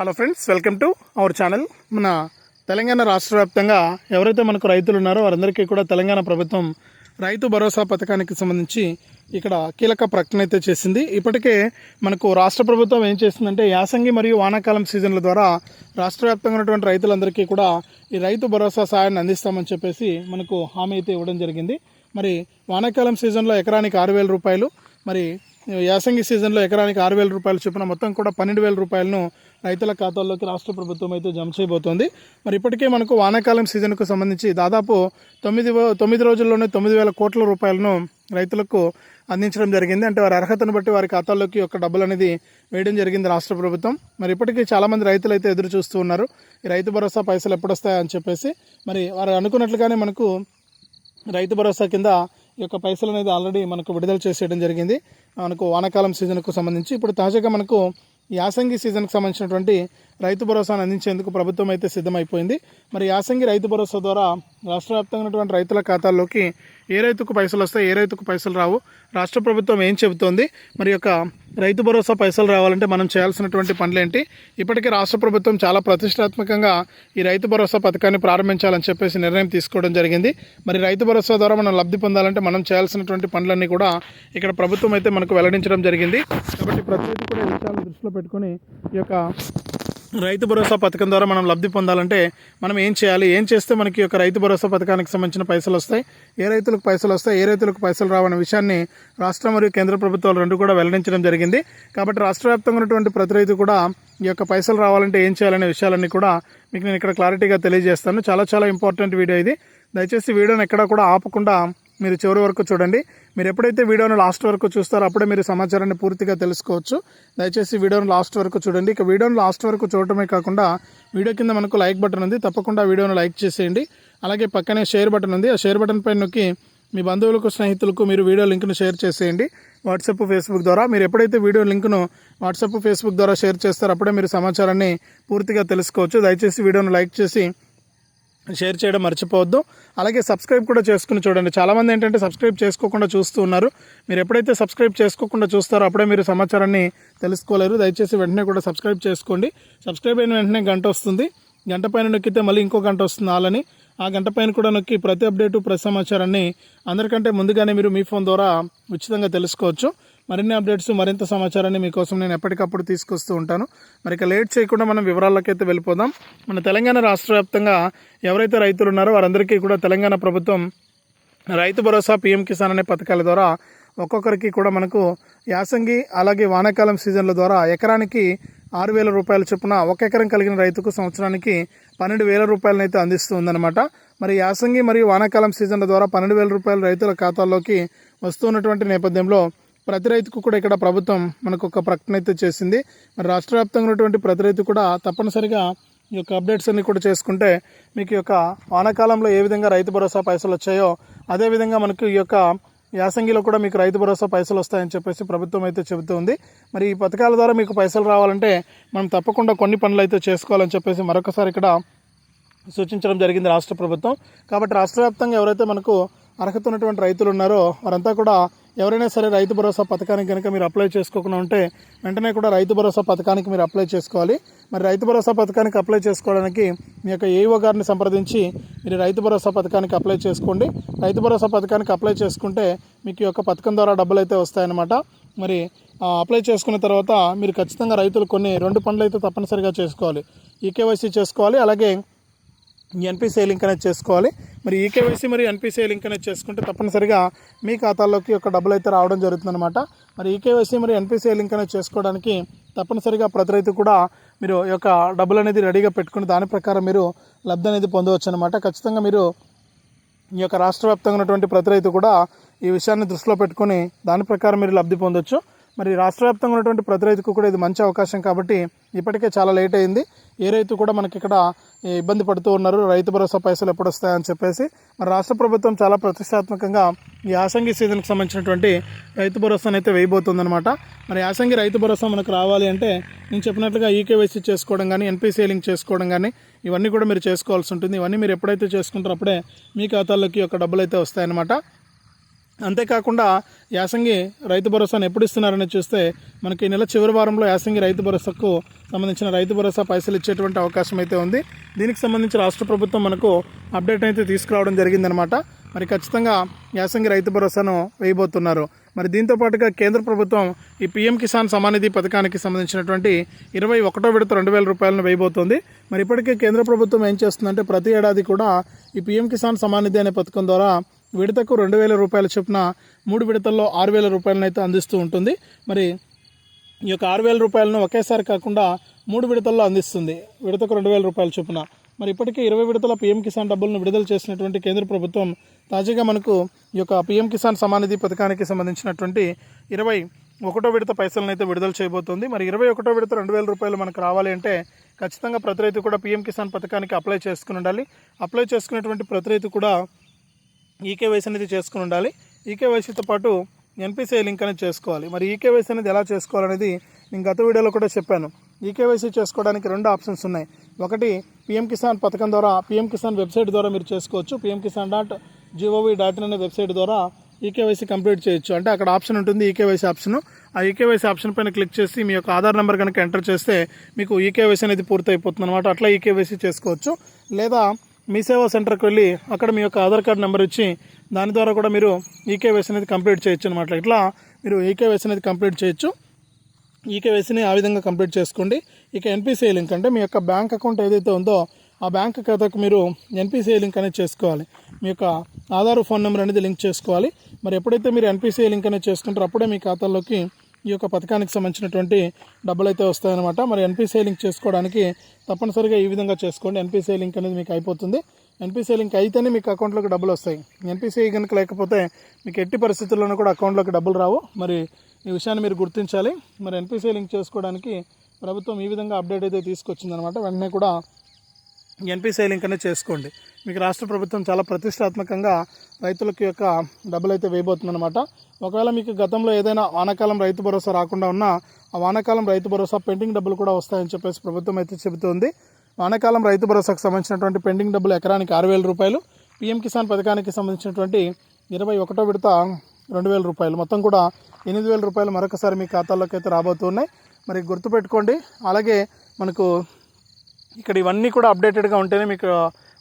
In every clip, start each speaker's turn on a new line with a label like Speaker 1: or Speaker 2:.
Speaker 1: Hello friends welcome to our channel మన తెలంగాణ రాష్ట్ర వ్యాప్తంగా ఎవరైతే మనకు రైతులు ఉన్నారో వారందరికీ కూడా తెలంగాణ ప్రభుత్వం రైతు భరోసా పథకానికి సంబంధించి ఇక్కడ కీలక ప్రకటన అయితే చేసింది. ఇప్పటికే మనకు రాష్ట్ర ప్రభుత్వం ఏం చేస్తుందంటే యాసంగి మరియు వానాకాలం సీజన్ల ద్వారా రాష్ట్ర వ్యాప్తంగా ఉన్నటువంటి రైతులందరికీ కూడా ఈ రైతు భరోసా సాయాన్ని అందిస్తామని చెప్పేసి మనకు హామీ అయితే ఇవ్వడం జరిగింది. మరి వానాకాలం సీజన్లో ఎకరానికి ఆరు వేల రూపాయలు మరి యాసంగి సీజన్లో ఎకరానికి ఆరు వేల రూపాయలు చొప్పున మొత్తం కూడా పన్నెండు వేల రూపాయలను రైతుల ఖాతాల్లోకి రాష్ట్ర ప్రభుత్వం అయితే జమ చేయబోతోంది. మరి ఇప్పటికే మనకు వానాకాలం సీజన్కు సంబంధించి దాదాపు తొమ్మిది తొమ్మిది రోజుల్లోనే తొమ్మిది వేల కోట్ల రూపాయలను రైతులకు అందించడం జరిగింది. అంటే వారి అర్హతను బట్టి వారి ఖాతాల్లోకి ఒక డబ్బులు అనేది వేయడం జరిగింది రాష్ట్ర ప్రభుత్వం. మరి ఇప్పటికీ చాలామంది రైతులు అయితే ఎదురు చూస్తూ ఉన్నారు. ఈ రైతు భరోసా పైసలు ఎప్పుడు వస్తాయని చెప్పేసి మరి వారు అనుకున్నట్లుగానే మనకు రైతు భరోసా కింద ఈ యొక్క పైసలు అనేది ఆల్రెడీ మనకు విడుదల చేసేయడం జరిగింది. మనకు వానాకాలం సీజన్కు సంబంధించి. ఇప్పుడు తాజాగా మనకు యాసంగి సీజన్కి సంబంధించినటువంటి రైతు భరోసాను అందించేందుకు ప్రభుత్వం అయితే సిద్ధమైపోయింది. మరి యాసంగి రైతు భరోసా ద్వారా రాష్ట్ర వ్యాప్తంగా ఉన్నటువంటి రైతుల ఖాతాల్లోకి ఏ రైతుకు పైసలు వస్తాయి ఏ రైతుకు పైసలు రావు? రాష్ట్ర ప్రభుత్వం ఏం చెబుతోంది? మరి యొక్క రైతు భరోసా పైసలు రావాలంటే మనం చేయాల్సినటువంటి పనులేంటి? ఇప్పటికే రాష్ట్ర ప్రభుత్వం చాలా ప్రతిష్టాత్మకంగా ఈ రైతు భరోసా పథకాన్ని ప్రారంభించాలని చెప్పేసి నిర్ణయం తీసుకోవడం జరిగింది. మరి రైతు భరోసా ద్వారా మనం లబ్ధి పొందాలంటే మనం చేయాల్సినటువంటి పనులన్నీ కూడా ఇక్కడ ప్రభుత్వం అయితే మనకు వెల్లడించడం జరిగింది. కాబట్టి ప్రతి కూడా విషయాలను దృష్టిలో పెట్టుకొని ఈ యొక్క రైతు భరోసా పథకం ద్వారా మనం లబ్ధి పొందాలంటే మనం ఏం చేయాలి? ఏం చేస్తే మనకి యొక్క రైతు భరోసా పథకానికి సంబంధించిన పైసలు వస్తాయి? ఏ రైతులకు పైసలు వస్తాయి? ఏ రైతులకు పైసలు రావన్న విషయాన్ని రాష్ట్ర మరియు కేంద్ర ప్రభుత్వాలు రెండు కూడా వెల్లడించడం జరిగింది. కాబట్టి రాష్ట్ర వ్యాప్తంగా ఉన్నటువంటి ప్రతి రైతు కూడా ఈ యొక్క పైసలు రావాలంటే ఏం చేయాలనే విషయాలన్నీ కూడా మీకు నేను ఇక్కడ క్లారిటీగా తెలియజేస్తాను. చాలా చాలా ఇంపార్టెంట్ వీడియో ఇది. దయచేసి వీడియోని ఎక్కడా కూడా ఆపకుండా మీరు చివరి వరకు చూడండి. మీరు ఎప్పుడైతే వీడియోను లాస్ట్ వరకు చూస్తారో అప్పుడే మీరు సమాచారాన్ని పూర్తిగా తెలుసుకోవచ్చు. దయచేసి వీడియోను లాస్ట్ వరకు చూడండి. ఇక వీడియోను లాస్ట్ వరకు చూడటమే కాకుండా వీడియో కింద మనకు లైక్ బటన్ ఉంది. తప్పకుండా వీడియోను లైక్ చేసేయండి. అలాగే పక్కనే షేర్ బటన్ ఉంది. ఆ షేర్ బటన్ పైన నొక్కి మీ బంధువులకు స్నేహితులకు మీరు వీడియో లింక్ను షేర్ చేసేయండి. వాట్సాప్ ఫేస్బుక్ ద్వారా మీరు ఎప్పుడైతే వీడియో లింక్ను వాట్సాప్ ఫేస్బుక్ ద్వారా షేర్ చేస్తారో అప్పుడే మీరు సమాచారాన్ని పూర్తిగా తెలుసుకోవచ్చు. దయచేసి వీడియోను లైక్ చేసి షేర్ చేయడం మర్చిపోవద్దు. అలాగే సబ్స్క్రైబ్ కూడా చేసుకుని చూడండి. చాలామంది ఏంటంటే సబ్స్క్రైబ్ చేసుకోకుండా చూస్తూ ఉన్నారు. మీరు ఎప్పుడైతే సబ్స్క్రైబ్ చేసుకోకుండా చూస్తారో అప్పుడే మీరు సమాచారాన్ని తెలుసుకోలేరు. దయచేసి వెంటనే కూడా సబ్స్క్రైబ్ చేసుకోండి. సబ్స్క్రైబ్ అయిన వెంటనే గంట వస్తుంది. గంట పైన నొక్కితే మళ్ళీ ఇంకో గంట వస్తుంది ఆలని ఆ గంట పైన కూడా నొక్కి ప్రతి అప్డేటు ప్రతి సమాచారాన్ని అందరికంటే ముందుగానే మీరు మీ ఫోన్ ద్వారా ఉచితంగా తెలుసుకోవచ్చు. మరిన్ని అప్డేట్స్ మరింత సమాచారాన్ని మీకోసం నేను ఎప్పటికప్పుడు తీసుకొస్తూ ఉంటాను. మరి ఇక లేట్ చేయకుండా మనం వివరాల్లోకైతే వెళ్ళిపోదాం. మన తెలంగాణ రాష్ట్ర వ్యాప్తంగా ఎవరైతే రైతులు ఉన్నారో వారందరికీ కూడా తెలంగాణ ప్రభుత్వం రైతు భరోసా పీఎం కిసాన్ అనే పథకాల ద్వారా ఒక్కొక్కరికి కూడా మనకు యాసంగి అలాగే వానాకాలం సీజన్ల ద్వారా ఎకరానికి ఆరు వేల రూపాయల చొప్పున ఒక ఎకరం కలిగిన రైతుకు సంవత్సరానికి పన్నెండు వేల రూపాయలను అయితే అందిస్తుందన్నమాట మరి యాసంగి మరియు వానాకాలం సీజన్ల ద్వారా పన్నెండు వేల రూపాయలు రైతుల ఖాతాల్లోకి వస్తున్నటువంటి నేపథ్యంలో ప్రతి రైతుకు కూడా ఇక్కడ ప్రభుత్వం మనకు ఒక ప్రకటన అయితే చేసింది. మరి రాష్ట్ర వ్యాప్తంగా ఉన్నటువంటి ప్రతి రైతు కూడా తప్పనిసరిగా ఈ యొక్క అప్డేట్స్ అన్ని కూడా చేసుకుంటే మీకు ఈ యొక్క వానాకాలంలో ఏ విధంగా రైతు భరోసా పైసలు వచ్చాయో అదేవిధంగా మనకు ఈ యొక్క యాసంగిలో కూడా మీకు రైతు భరోసా పైసలు వస్తాయని చెప్పేసి ప్రభుత్వం అయితే చెబుతుంది మరి ఈ పథకాల ద్వారా మీకు పైసలు రావాలంటే మనం తప్పకుండా కొన్ని పనులు అయితే చేసుకోవాలని చెప్పేసి మరొకసారి ఇక్కడ సూచించడం జరిగింది రాష్ట్ర ప్రభుత్వం. కాబట్టి రాష్ట్ర వ్యాప్తంగా ఎవరైతే మనకు అర్హత ఉన్నటువంటి రైతులు ఉన్నారో వారంతా కూడా ఎవరైనా సరే రైతు భరోసా పథకానికి కనుక మీరు అప్లై చేసుకోకుండా ఉంటే వెంటనే కూడా రైతు భరోసా పథకానికి మీరు అప్లై చేసుకోవాలి. మరి రైతు భరోసా పథకానికి అప్లై చేసుకోవడానికి మీ యొక్క ఏఓ గారిని సంప్రదించి మీరు రైతు భరోసా పథకానికి అప్లై చేసుకోండి. రైతు భరోసా పథకానికి అప్లై చేసుకుంటే మీకు ఈ యొక్క పథకం ద్వారా డబ్బులు అయితే వస్తాయన్నమాట. మరి అప్లై చేసుకున్న తర్వాత మీరు ఖచ్చితంగా రైతులు కొన్ని రెండు పనులు అయితే తప్పనిసరిగా చేసుకోవాలి. ఈకేవైసీ చేసుకోవాలి. అలాగే ఈ ఎన్పిసిఐ లింక్ అనేది చేసుకోవాలి. మరి ఈకేవైసీ మరి ఎన్పిసిఐ లింక్ అనేది చేసుకుంటే తప్పనిసరిగా మీ ఖాతాల్లోకి ఒక డబ్బులు అయితే రావడం జరుగుతుందన్నమాట. మరి ఈకేవైసీ మరి ఎన్పిసిఐ లింక్ అనేది చేసుకోవడానికి తప్పనిసరిగా ప్రతి రైతు కూడా మీరు ఈ యొక్క డబ్బులు అనేది రెడీగా పెట్టుకుని దాని ప్రకారం మీరు లబ్ధి అనేది పొందవచ్చు అనమాట ఖచ్చితంగా మీరు ఈ యొక్క రాష్ట్ర వ్యాప్తంగా ఉన్నటువంటి ప్రతి రైతు కూడా ఈ విషయాన్ని దృష్టిలో పెట్టుకొని దాని ప్రకారం మీరు లబ్ధి పొందొచ్చు. మరి రాష్ట్ర వ్యాప్తంగా ఉన్నటువంటి ప్రతి రైతుకు కూడా ఇది మంచి అవకాశం కాబట్టి ఇప్పటికే చాలా లేట్ అయింది. ఏ రైతు కూడా మనకి ఇక్కడ ఇబ్బంది పడుతూ ఉన్నారు. రైతు భరోసా పైసలు ఎప్పుడు వస్తాయని చెప్పేసి. మరి రాష్ట్ర ప్రభుత్వం చాలా ప్రతిష్టాత్మకంగా ఈ యాసంగి సీజన్కి సంబంధించినటువంటి రైతు భరోసాను అయితే వేయబోతుందన్నమాట. మరి యాసంగి రైతు భరోసా మనకు రావాలి అంటే నేను చెప్పినట్లుగా ఈకేవైసీ చేసుకోవడం కానీ ఎన్పిసి లింక్ చేసుకోవడం కానీ ఇవన్నీ కూడా మీరు చేసుకోవాల్సి ఉంటుంది. ఇవన్నీ మీరు ఎప్పుడైతే చేసుకుంటారో అప్పుడే మీ ఖాతాల్లోకి ఒక డబ్బులు అయితే వస్తాయన్నమాట. అంతేకాకుండా యాసంగి రైతు భరోసాను ఎప్పుడు ఇస్తున్నారని చూస్తే మనకి ఈ నెల చివరి వారంలో యాసంగి రైతు భరోసాకు సంబంధించిన రైతు భరోసా పైసలు ఇచ్చేటువంటి అవకాశం అయితే ఉంది. దీనికి సంబంధించి రాష్ట్ర ప్రభుత్వం మనకు అప్డేట్ అయితే తీసుకురావడం జరిగిందనమాట మరి ఖచ్చితంగా యాసంగి రైతు భరోసాను వేయబోతున్నారు. మరి దీంతో పాటుగా కేంద్ర ప్రభుత్వం ఈ పీఎం కిసాన్ సమానిధి పథకానికి సంబంధించినటువంటి ఇరవై ఒకటో విడత రెండు వేల రూపాయలను వేయబోతోంది. మరి ఇప్పటికే కేంద్ర ప్రభుత్వం ఏం చేస్తుందంటే ప్రతి ఏడాది కూడా ఈ పీఎం కిసాన్ సమానిధి అనే పథకం ద్వారా విడతకు రెండు వేల రూపాయల చొప్పున మూడు విడతల్లో ఆరు వేల రూపాయలను అయితే అందిస్తూ ఉంటుంది. మరి ఈ యొక్క ఆరు వేల రూపాయలను ఒకేసారి కాకుండా మూడు విడతల్లో అందిస్తుంది. విడతకు రెండు వేల రూపాయల చొప్పున. మరి ఇప్పటికే ఇరవై విడతల పీఎం కిసాన్ డబ్బులను విడుదల చేసినటువంటి కేంద్ర ప్రభుత్వం తాజాగా మనకు ఈ యొక్క పీఎం కిసాన్ సమానిధి పథకానికి సంబంధించినటువంటి ఇరవై ఒకటో విడత పైసలను అయితే విడుదల చేయబోతోంది. మరి ఇరవై ఒకటో విడత రెండు వేల రూపాయలు మనకు రావాలి అంటే ఖచ్చితంగా ప్రతి రైతు కూడా పీఎం కిసాన్ పథకానికి అప్లై చేసుకుని ఉండాలి. అప్లై చేసుకునేటువంటి ప్రతి రైతు కూడా ఈకేవైసీ అనేది చేసుకుని ఉండాలి. ఈకేవైసీతో పాటు ఎన్పిసిఐ లింక్ అనేది చేసుకోవాలి. మరి ఈకేవైసీ అనేది ఎలా చేసుకోవాలనేది నేను గత వీడియోలో కూడా చెప్పాను. ఈకేవైసీ చేసుకోవడానికి రెండు ఆప్షన్స్ ఉన్నాయి. ఒకటి పిఎం కిసాన్ పథకం ద్వారా పిఎం కిసాన్ వెబ్సైట్ ద్వారా మీరు చేసుకోవచ్చు. PM Kisan dot gov dot in అనే వెబ్సైట్ ద్వారా ఈకేవైసీ కంప్లీట్ చేయొచ్చు. అంటే అక్కడ ఆప్షన్ ఉంటుంది ఈకేవైసీ ఆప్షన్. ఆ ఈకేవైసీ ఆప్షన్ పైన క్లిక్ చేసి మీ యొక్క ఆధార్ నెంబర్ కనుక ఎంటర్ చేస్తే మీకు ఈకేవైసీ అనేది పూర్తయిపోతుంది అనమాట అట్లా ఈకేవైసీ చేసుకోవచ్చు. లేదా మీ సేవా సెంటర్కి వెళ్ళి అక్కడ మీ యొక్క ఆధార్ కార్డ్ నెంబర్ ఇచ్చి దాని ద్వారా కూడా మీరు ఈకేవైసీ అనేది కంప్లీట్ చేయొచ్చు అనమాట ఇట్లా మీరు ఈకేవైసీ అనేది కంప్లీట్ చేయొచ్చు. ఈకేవైసీని ఆ విధంగా కంప్లీట్ చేసుకోండి. ఇక ఎన్పిసిఐ లింక్ అంటే మీ యొక్క బ్యాంక్ అకౌంట్ ఏదైతే ఉందో ఆ బ్యాంక్ ఖాతాకు మీరు ఎన్పిసిఐ లింక్ అనేది చేసుకోవాలి. మీ యొక్క ఆధార్ ఫోన్ నెంబర్ అనేది లింక్ చేసుకోవాలి. మరి ఎప్పుడైతే మీరు ఎన్పిసిఐ లింక్ అనేది చేసుకుంటారో అప్పుడే మీ ఖాతాలోకి ఈ యొక్క పథకానికి సంబంధించినటువంటి డబ్బులు అయితే వస్తాయన్నమాట. మరి ఎన్పిసిఐ లింక్ చేసుకోవడానికి తప్పనిసరిగా ఈ విధంగా చేసుకోండి. ఎన్పిసిఐ లింక్ అనేది మీకు అయిపోతుంది. ఎన్పిసిఐ లింక్ అయితేనే మీకు అకౌంట్లోకి డబ్బులు వస్తాయి. ఎన్పిసిఐ కనుక లేకపోతే మీకు ఎట్టి పరిస్థితుల్లోనూ కూడా అకౌంట్లోకి డబ్బులు రావు. మరి ఈ విషయాన్ని మీరు గుర్తించాలి. మరి ఎన్పిసిఐ లింక్ చేసుకోవడానికి ప్రభుత్వం ఈ విధంగా అప్డేట్ అయితే తీసుకొచ్చిందనమాట వెంటనే కూడా ఎన్పిసిఐ లింక్ అనేది చేసుకోండి. మీకు రాష్ట్ర ప్రభుత్వం చాలా ప్రతిష్టాత్మకంగా రైతులకి యొక్క డబ్బులు అయితే వేయబోతుందన్నమాట. ఒకవేళ మీకు గతంలో ఏదైనా వానాకాలం రైతు భరోసా రాకుండా ఉన్నా ఆ వానాకాలం రైతు భరోసా పెండింగ్ డబ్బులు కూడా వస్తాయని చెప్పేసి ప్రభుత్వం అయితే చెబుతోంది. వానాకాలం రైతు భరోసాకు సంబంధించినటువంటి పెండింగ్ డబ్బులు ఎకరానికి ఆరు వేల రూపాయలు పీఎం కిసాన్ పథకానికి సంబంధించినటువంటి ఇరవై ఒకటో విడత రెండు వేల రూపాయలు. మొత్తం కూడా ఎనిమిది వేల రూపాయలు మరొకసారి మీ ఖాతాల్లోకి అయితే రాబోతున్నాయి. మరి గుర్తుపెట్టుకోండి. అలాగే మనకు ఇక్కడ ఇవన్నీ కూడా అప్డేటెడ్గా ఉంటేనే మీకు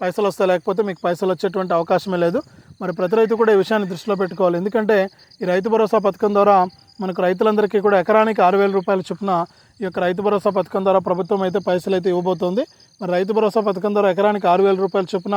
Speaker 1: పైసలు వస్తాయి. లేకపోతే మీకు పైసలు వచ్చేటువంటి అవకాశమే లేదు. మరి ప్రతి రైతు కూడా ఈ విషయాన్ని దృష్టిలో పెట్టుకోవాలి. ఎందుకంటే ఈ రైతు భరోసా పథకం ద్వారా మనకు రైతులందరికీ కూడా ఎకరానికి ఆరు వేల రూపాయల చొప్పున ఈ యొక్క రైతు భరోసా పథకం ద్వారా ప్రభుత్వం అయితే పైసలు అయితే ఇవ్వబోతోంది. మరి రైతు భరోసా పథకం ద్వారా ఎకరానికి ఆరు వేల రూపాయల చొప్పున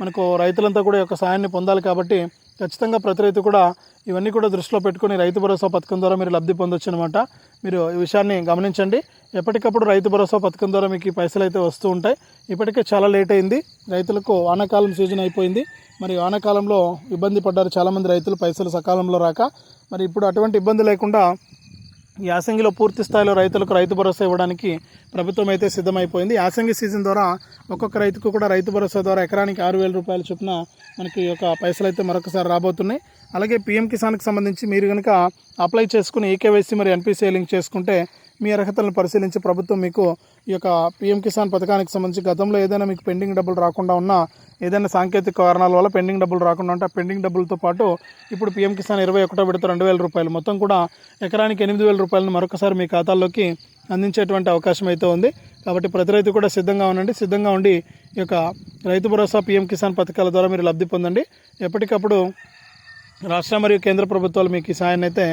Speaker 1: మనకు రైతులంతా కూడా ఈ యొక్క సాయాన్ని పొందాలి కాబట్టి ఖచ్చితంగా ప్రతి రైతు కూడా ఇవన్నీ కూడా దృష్టిలో పెట్టుకుని రైతు భరోసా పథకం ద్వారా మీరు లబ్ధి పొందొచ్చు అనమాట మీరు ఈ విషయాన్ని గమనించండి. ఎప్పటికప్పుడు రైతు భరోసా పథకం ద్వారా మీకు ఈ పైసలు అయితే వస్తూ ఉంటాయి. ఇప్పటికే చాలా లేట్ అయింది. రైతులకు వానాకాలం సీజన్ అయిపోయింది. మరి వానాకాలంలో ఇబ్బంది పడ్డారు చాలామంది రైతులు పైసలు సకాలంలో రాక. మరి ఇప్పుడు అటువంటి ఇబ్బంది లేకుండా యాసంగిలో పూర్తి స్థాయిలో రైతులకు రైతు భరోసా ఇవ్వడానికి ప్రభుత్వం అయితే సిద్ధమైపోయింది. యాసంగి సీజన్ ద్వారా ఒక్కొక్క రైతుకు కూడా రైతు భరోసా ద్వారా ఎకరానికి ఆరు వేల రూపాయల చొప్పున మనకి యొక్క పైసలు అయితే మరొకసారి రాబోతున్నాయి. అలాగే పీఎం కిసాన్కి సంబంధించి మీరు కనుక అప్లై చేసుకుని ఈకేవైసీ మరి ఎన్పిసిఐ లింక్ చేసుకుంటే మీ అర్హతలను పరిశీలించి ప్రభుత్వం మీకు ఈ యొక్క పీఎం కిసాన్ పథకానికి సంబంధించి గతంలో ఏదైనా మీకు పెండింగ్ డబ్బులు రాకుండా ఉన్నా ఏదైనా సాంకేతిక కారణాల వల్ల పెండింగ్ డబ్బులు రాకుండా ఉంటే ఆ పెండింగ్ డబ్బులతో పాటు ఇప్పుడు పీఎం కిసాన్ ఇరవై ఒకటో విడత రెండు వేల రూపాయలు. మొత్తం కూడా ఎకరానికి ఎనిమిది వేల రూపాయలను మరొకసారి మీ ఖాతాల్లోకి అందించేటువంటి అవకాశం అయితే ఉంది. కాబట్టి ప్రతి రైతు కూడా సిద్ధంగా ఉండండి. సిద్ధంగా ఉండి ఈ యొక్క రైతు భరోసా పీఎం కిసాన్ పథకాల ద్వారా మీరు లబ్ధి పొందండి. ఎప్పటికప్పుడు రాష్ట్ర మరియు కేంద్ర ప్రభుత్వాలు మీకు ఈ సాయాన్ని అయితే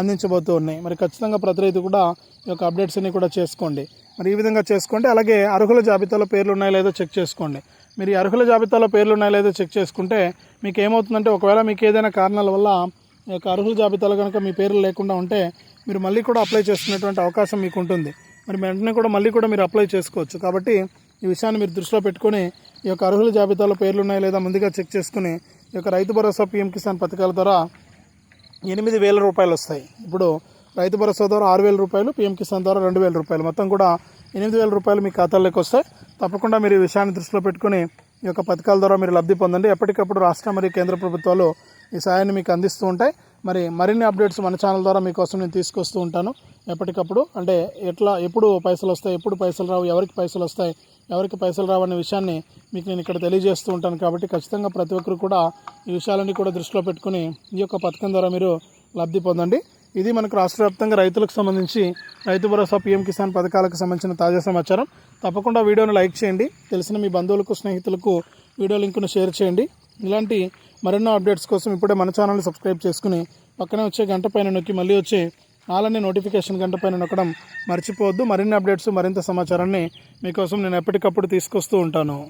Speaker 1: అందించబోతూ ఉన్నాయి. మరి ఖచ్చితంగా ప్రతి రైతు కూడా ఈ యొక్క అప్డేట్స్ అన్ని కూడా చేసుకోండి. మరి ఈ విధంగా చేసుకోండి అలాగే అర్హుల జాబితాలో పేర్లు ఉన్నాయో లేదో చెక్ చేసుకోండి. మీరు ఈ అర్హుల జాబితాలో పేర్లు ఉన్నాయో లేదో చెక్ చేసుకుంటే మీకు ఏమవుతుందంటే ఒకవేళ మీకు ఏదైనా కారణాల వల్ల ఈ యొక్క అర్హుల జాబితాలో కనుక మీ పేర్లు లేకుండా ఉంటే మీరు మళ్ళీ కూడా అప్లై చేసుకునేటువంటి అవకాశం మీకు ఉంటుంది. మరి వెంటనే కూడా మళ్ళీ కూడా మీరు అప్లై చేసుకోవచ్చు. కాబట్టి ఈ విషయాన్ని మీరు దృష్టిలో పెట్టుకొని ఈ యొక్క అర్హుల జాబితాలో పేర్లు ఉన్నాయో లేదా ముందుగా చెక్ చేసుకుని ఈ యొక్క రైతు భరోసా పీఎం కిసాన్ పథకాల ద్వారా ఎనిమిది వేల రూపాయలు వస్తాయి. ఇప్పుడు రైతు భరోసా ద్వారా ఆరు వేల రూపాయలు పీఎం కిసాన్ ద్వారా రెండు వేల రూపాయలు. మొత్తం కూడా ఎనిమిది వేల రూపాయలు మీ ఖాతాల్లోకి వస్తాయి. తప్పకుండా మీరు ఈ విషయాన్ని దృష్టిలో పెట్టుకుని ఈ యొక్క పథకాల ద్వారా మీరు లబ్ధి పొందండి. ఎప్పటికప్పుడు రాష్ట్ర మరియు కేంద్ర ప్రభుత్వాలు ఈ సాయాన్ని మీకు అందిస్తూ ఉంటాయి. మరి మరిన్ని అప్డేట్స్ మన ఛానల్ ద్వారా మీకోసం నేను తీసుకొస్తూ ఉంటాను. ఎప్పటికప్పుడు అంటే ఎట్లా ఎప్పుడు పైసలు వస్తాయి ఎప్పుడు పైసలు రావు ఎవరికి పైసలు వస్తాయి ఎవరికి పైసలు రావనే విషయాన్ని మీకు నేను ఇక్కడ తెలియజేస్తూ ఉంటాను కాబట్టి ఖచ్చితంగా ప్రతి ఒక్కరు కూడా ఈ విషయాలన్నీ కూడా దృష్టిలో పెట్టుకుని ఈ యొక్క పథకం ద్వారా మీరు లబ్ధి పొందండి. ఇది మనకు రాష్ట్ర వ్యాప్తంగా రైతులకు సంబంధించి రైతు భరోసా పీఎం కిసాన్ పథకాలకు సంబంధించిన తాజా సమాచారం. తప్పకుండా వీడియోను లైక్ చేయండి. తెలిసిన మీ బంధువులకు స్నేహితులకు వీడియో లింకును షేర్ చేయండి. ఇలాంటి మరెన్నో అప్డేట్స్ కోసం ఇప్పుడే మన ఛానల్ని సబ్స్క్రైబ్ చేసుకుని పక్కనే వచ్చే గంట పైన నొక్కి మళ్ళీ వచ్చే అలానే నోటిఫికేషన్ గంట పైన నొక్కడం మర్చిపోవద్దు. మరిన్ని అప్డేట్స్ మరింత సమాచారాన్ని మీకోసం నేను ఎప్పటికప్పుడు తీసుకొస్తూ ఉంటాను.